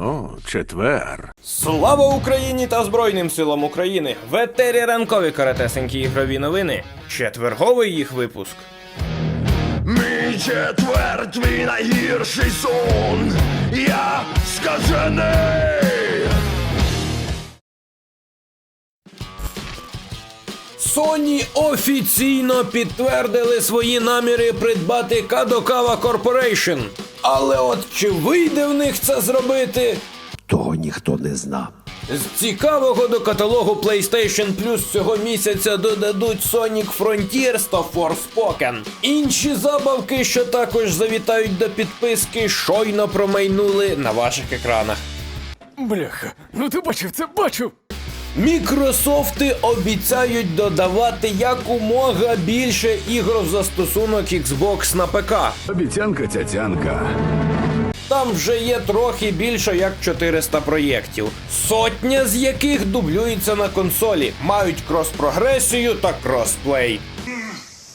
О, четвер. Слава Україні та Збройним силам України! В етері ранкові каратесенькі ігрові новини. Четверговий їх випуск. Мій четвер, твій найгірший сон. Я скажений. Sony офіційно підтвердили свої наміри придбати Kadokawa Corporation. Але от чи вийде в них це зробити? Того ніхто не зна. З цікавого до каталогу PlayStation Plus цього місяця додадуть Sonic Frontiers та Forspoken. Інші забавки, що також завітають до підписки, щойно промайнули на ваших екранах. Бляха, ну ти бачив це, бачив! Мікрософти обіцяють додавати якомога більше ігор в застосунок Xbox на ПК. Обіцянка цяцянка. Там вже є трохи більше як 400 проєктів, сотня з яких дублюються на консолі, мають крос-прогресію та кросплей.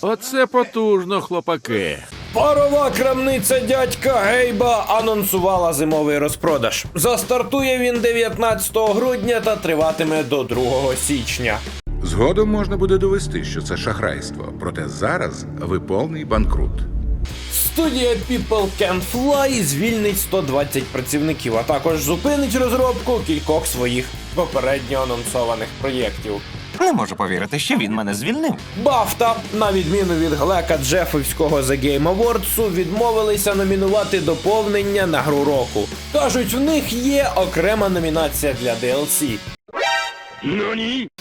Оце потужно, хлопаки. Парова крамниця дядька Гейба анонсувала зимовий розпродаж. Застартує він 19 грудня та триватиме до 2 січня. Згодом можна буде довести, що це шахрайство, проте зараз ви повний банкрут. Студія People Can Fly звільнить 120 працівників, а також зупинить розробку кількох своїх попередньо анонсованих проєктів. Не можу повірити, що він мене звільнив. Бафта, на відміну від Глека Джефовського The Game Awards, відмовилися номінувати доповнення на гру року. Кажуть, в них є окрема номінація для DLC.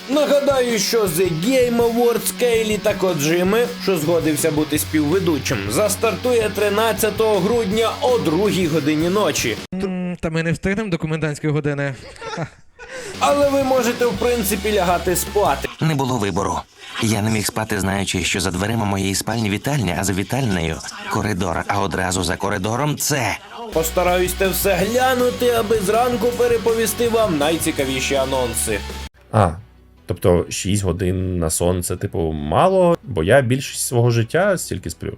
Нагадаю, що The Game Awards Кейлі та Коджими, що згодився бути співведучим, застартує 13 грудня о 2 годині ночі. Та ми не встигнемо до комендантської години. Але ви можете в принципі лягати спати. Не було вибору. Я не міг спати, знаючи, що за дверима моєї спальні вітальня, а за вітальнею коридор, а одразу за коридором це. Постараюсь те все глянути, аби зранку переповісти вам найцікавіші анонси. А, тобто 6 годин на сон це, типу, мало, бо я більшість свого життя стільки сплю.